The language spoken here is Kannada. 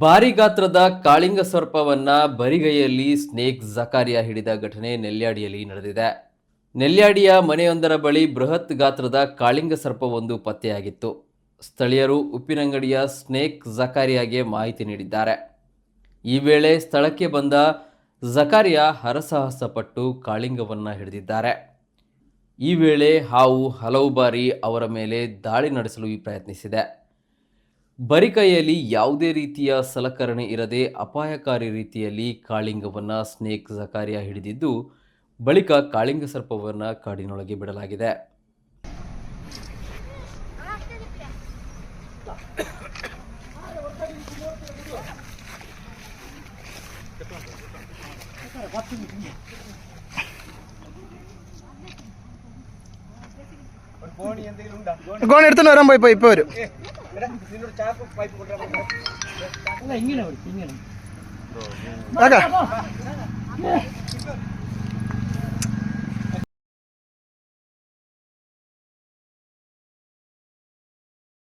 ಭಾರಿ ಗಾತ್ರದ ಕಾಳಿಂಗ ಸರ್ಪವನ್ನ ಬರಿಗೈಯಲ್ಲಿ ಸ್ನೇಕ್ ಜಕಾರಿಯ ಹಿಡಿದ ಘಟನೆ ನೆಲ್ಯಾಡಿಯಲ್ಲಿ ನಡೆದಿದೆ. ನೆಲ್ಯಾಡಿಯ ಮನೆಯೊಂದರ ಬಳಿ ಬೃಹತ್ ಗಾತ್ರದ ಕಾಳಿಂಗ ಸರ್ಪವೊಂದು ಪತ್ತೆಯಾಗಿತ್ತು. ಸ್ಥಳೀಯರು ಉಪ್ಪಿನಂಗಡಿಯ ಸ್ನೇಕ್ ಜಕಾರಿಯಾಗೆ ಮಾಹಿತಿ ನೀಡಿದ್ದಾರೆ. ಈ ವೇಳೆ ಸ್ಥಳಕ್ಕೆ ಬಂದ ಜಕಾರಿಯ ಹರಸಾಹಸ ಪಟ್ಟು ಕಾಳಿಂಗವನ್ನ ಹಿಡಿದಿದ್ದಾರೆ. ಈ ವೇಳೆ ಹಾವು ಹಲವು ಬಾರಿ ಅವರ ಮೇಲೆ ದಾಳಿ ನಡೆಸಲು ಪ್ರಯತ್ನಿಸಿದೆ. ಬರಿಕೈಯಲ್ಲಿ ಯಾವುದೇ ರೀತಿಯ ಸಲಕರಣೆ ಇರದೆ ಅಪಾಯಕಾರಿ ರೀತಿಯಲ್ಲಿ ಕಾಳಿಂಗವನ್ನ ಸ್ನೇಕ್ ಜಕಾರಿಯ ಹಿಡಿದಿದ್ದು ಬಳಿಕ ಕಾಳಿಂಗ ಸರ್ಪವನ್ನ ಕಾಡಿನೊಳಗೆ ಬಿಡಲಾಗಿದೆ ഗോണി എടുത്തോണ്ട് വരാൻ പോയി ഇപ്പൊ വരും ഇങ്ങനെ ഇങ്ങനെ